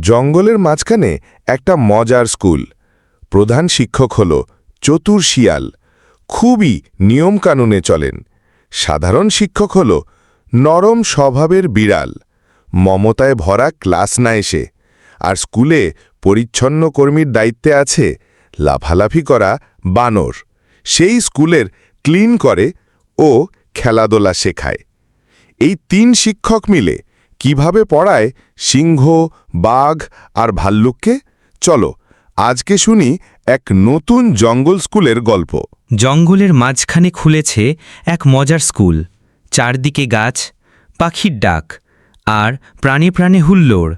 জঙ্গলের মাঝখানে একটা মজার স্কুল। প্রধান শিক্ষক হল চতুর শিয়াল। খুবই নিয়মকানুনে চলেন। সাধারণ শিক্ষক হল নরম স্বভাবের বিড়াল। মমতায় ভরা ক্লাস না এসে। আর স্কুলে পরিচ্ছন্ন কর্মীর দায়িত্বে আছে লাফালাফি করা বানর। সেই স্কুলের ক্লিন করে ও খেলাধুলা শেখায়। এই তিন শিক্ষক মিলে কীভাবে পড়ায় সিংহ, বাঘ আর ভাল্লুককে? চলো, আজকে শুনি এক নতুন জঙ্গল স্কুলের গল্প। জঙ্গলের মাঝখানে খুলেছে এক মজার স্কুল। চারদিকে গাছ, পাখির ডাক, আর প্রাণে প্রাণে হুল্লোড়।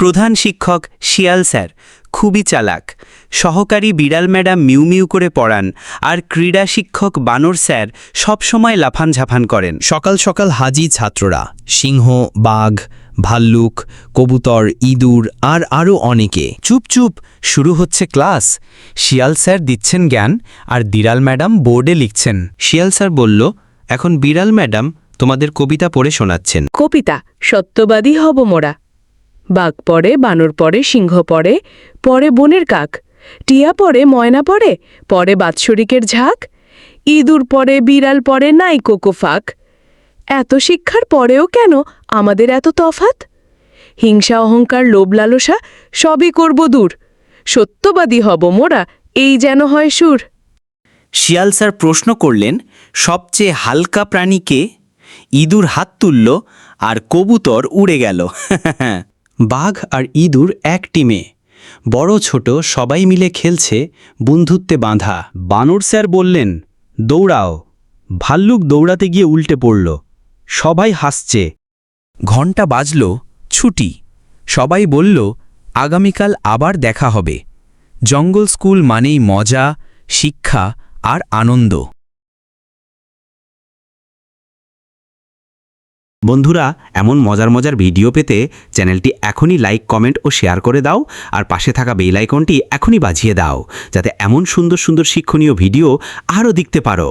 প্রধান শিক্ষক শিয়াল স্যার খুবই চালাক। সহকারী বিড়াল ম্যাডাম মিউ মিউ করে পড়ান আর ক্রীড়া শিক্ষক বানর স্যার সবসময় লাফান ঝাফান করেন। সকাল সকাল হাজি ছাত্ররা সিংহ বাঘ ভাল্লুক কবুতর ইঁদুর আর আরও অনেকে। চুপ চুপ শুরু হচ্ছে ক্লাস। শিয়াল স্যার দিচ্ছেন জ্ঞান আর বিড়াল ম্যাডাম বোর্ডে লিখছেন। শিয়াল স্যার বলল এখন বিড়াল ম্যাডাম তোমাদের কবিতা পড়ে শোনাচ্ছেন। কবিতা সত্যবাদী হব মোরা। বাঘ পড়ে, বানর পড়ে, সিংহ পড়ে পরে বনের কাক। টিয়া পড়ে, ময়না পড়ে পরে বাৎসরিকের ঝাঁক। ইঁদুর পরে বিড়াল পরে নাই কোকো ফাঁক। এত শিক্ষার পরেও কেন আমাদের এত তফাত হিংসা, অহংকার, লোভ, লালসা সবই করব দূর। সত্যবাদী হব মোরা, এই যেন হয় সুর। শিয়াল স্যার প্রশ্ন করলেন, সবচেয়ে হালকা প্রাণীকে ইঁদুর হাত তুলল আর কবুতর উড়ে গেল। বাঘ আর ইঁদুর এক টিমে। বড় ছোট সবাই মিলে খেলছে বন্ধুত্বে বাঁধা। বানর স্যার বললেন, দৌড়াও। ভাল্লুক দৌড়াতে গিয়ে উল্টে পড়ল। সবাই হাসছে। ঘণ্টা বাজল, ছুটি। সবাই বলল, আগামীকাল আবার দেখা হবে। জঙ্গল স্কুল মানেই মজা, শিক্ষা আর আনন্দ। বন্ধুরা, এমন মজার মজার ভিডিও পেতে চ্যানেলটি এখনই লাইক, কমেন্ট ও শেয়ার করে দাও আর পাশে থাকা বেল আইকনটি এখনই বাজিয়ে দাও, যাতে এমন সুন্দর সুন্দর শিক্ষণীয় ভিডিও আরও দেখতে পারো।